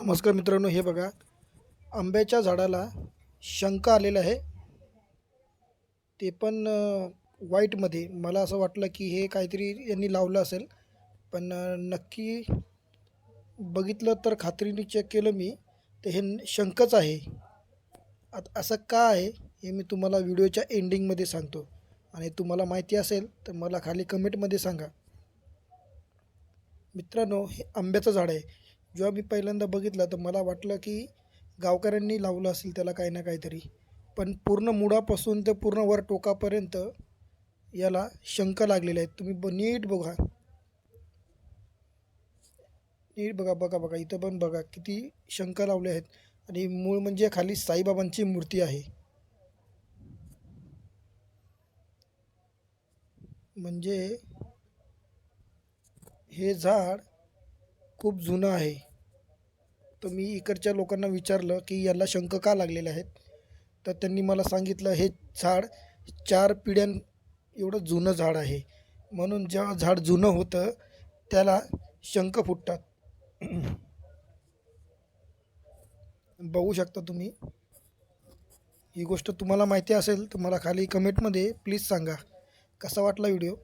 नमस्कार मित्रांनो हे बघा. आंब्याच्या झाडाला शंका आलेला आहे. ते पण वाईटमध्ये मला असं वाटलं की हे काहीतरी यांनी लावलं असेल. पण नक्की बघितलं तर खात्रीने चेक केलं मी तर हे शंकच आहे. आता असं का आहे हे मी तुम्हाला व्हिडिओच्या एंडिंगमध्ये सांगतो. आणि तुम्हाला माहिती असेल तर मला खाली कमेंटमध्ये सांगा. मित्रांनो हे आंब्याचं झाड आहे. जेव्हा मी पहिल्यांदा बघितला तर मला वाटलं की गावकऱ्यांनी लावलं असेल त्याला काही ना काहीतरी. पण पूर्ण मुळापासून ते पूर्ण वर टोकापर्यंत याला शंख लागलेले आहेत. तुम्ही ब नीट बघा. नीट बघा बघा बघा. इथं पण बघा किती शंख लावले आहेत. आणि मूळ म्हणजे खाली साईबाबांची मूर्ती आहे. म्हणजे हे झाड खूप जुनं आहे. तर मी इकडच्या लोकांना विचारलं की याला शंख का लागलेले आहेत? तर त्यांनी मला सांगितलं हे झाड चार पिढ्यां एवढं जुनं झाड आहे. म्हणून जेव्हा झाड जुनं होतं त्याला शंख फुटतात. बघू शकता तुम्ही. ही गोष्ट तुम्हाला माहिती असेल तर मला खाली कमेंटमध्ये प्लीज सांगा. कसा वाटला व्हिडिओ